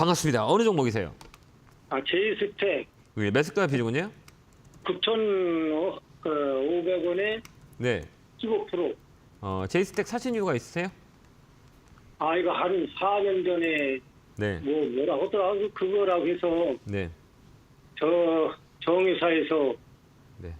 반갑습니다. 어느 종목이세요? 아, 제이스텍 예, 매수가 비중은요? 9,500원에 네. 15%. 어, 제이스텍 사신 이유가 있으세요? 아, 이거 한 4년 전에 네. 뭐 뭐라고 하더라. 그거라고 해서 네. 저 정회사에서 네.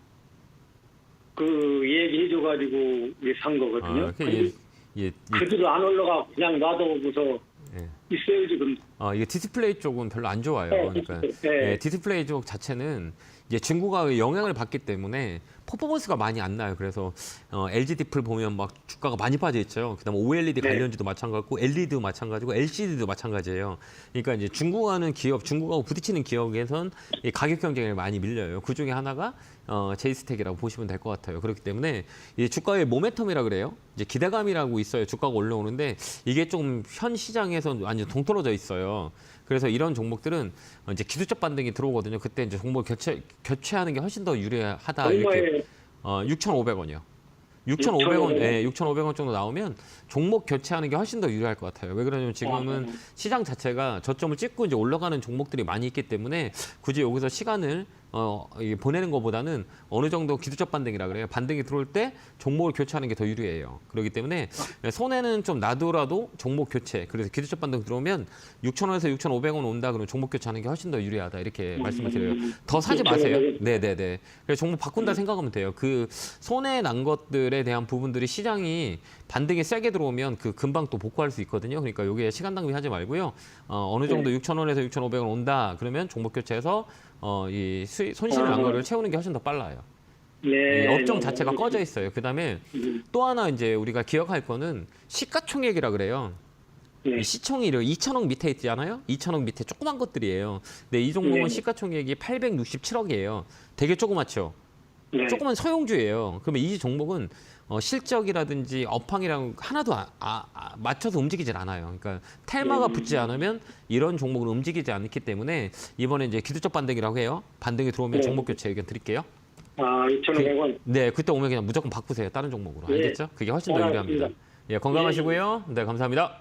그 얘기해줘가지고 이게 산 거거든요. 아, 그 예, 예, 예, 그대로 안 올라가 그냥 놔둬서 예. 있어요 지금. 어, 이게 디스플레이 쪽은 별로 안 좋아요. 네, 그러니까 디스플레이. 네. 예, 디스플레이 쪽 자체는 이제 중국가 영향을 받기 때문에 퍼포먼스가 많이 안 나요. 그래서 어, LG 디플 보면 막 주가가 많이 빠져 있죠. 그다음 에 OLED 네. 관련주도 마찬가지고 LED도 마찬가지고 LCD도 마찬가지예요. 그러니까 이제 중국하는 기업, 중국하고 부딪히는 기업에선 이 가격 경쟁에 많이 밀려요. 그 중에 하나가 어, 제이스텍이라고 보시면 될 것 같아요. 그렇기 때문에 이 주가의 모멘텀이라 그래요. 이제 기대감이라고 있어요. 주가가 올라오는데 이게 좀 현 시장에서 완전 동떨어져 있어요. 그래서 이런 종목들은 어, 이제 기술적 반등이 들어오거든요. 그때 이제 종목 교체 교체하는 게 훨씬 더 유리하다 이렇게 어, 6,500원이요. 6,500원, 예, 6,500원 정도 나오면 종목 교체하는 게 훨씬 더 유리할 것 같아요. 왜 그러냐면 지금은 아, 네. 시장 자체가 저점을 찍고 이제 올라가는 종목들이 많이 있기 때문에 굳이 여기서 시간을 어, 이 보내는 것보다는 어느 정도 기술적 반등이라 그래요. 반등이 들어올 때 종목을 교체하는 게 더 유리해요. 그렇기 때문에 손해는 좀 나더라도 종목 교체. 그래서 기술적 반등 들어오면 6,000원에서 6,500원 온다 그러면 종목 교체하는 게 훨씬 더 유리하다 이렇게 말씀을 드려요. 더 사지 마세요. 네, 네, 네. 그래서 종목 바꾼다 생각하면 돼요. 그 손해 난 것들에 대한 부분들이 시장이 반등이 세게 들어오면 그 금방 또 복구할 수 있거든요. 그러니까 요게 시간 낭비하지 말고요. 어, 어느 정도 6,000원에서 6,500원 온다 그러면 종목 교체해서 어, 이 수익, 손실을 난 거를 채우는 게 훨씬 더 빨라요. 이 네. 업종 자체가 꺼져 있어요. 그다음에 음, 또 하나 이제 우리가 기억할 거는 시가총액이라 그래요. 네. 이 시총이 2천억 밑에 있잖아요. 2천억 밑에 조그만 것들이에요. 근데 이 종목은 네. 시가총액이 867억이에요. 되게 조그맣죠. 네. 조그만 서용주예요. 그러면 이 종목은 어, 실적이라든지 업황이랑 하나도 아, 아, 아, 맞춰서 움직이질 않아요. 그러니까 텔마가 음. 붙지 않으면 이런 종목은 움직이지 않기 때문에 이번에 이제 기술적 반등이라고 해요. 반등이 들어오면 네. 종목 교체 의견 드릴게요. 아, 2,500원. 네, 그때 오면 그냥 무조건 바꾸세요. 다른 종목으로. 네. 알겠죠? 그게 훨씬 더. 유리합니다. 예, 건강하시고요. 네, 감사합니다.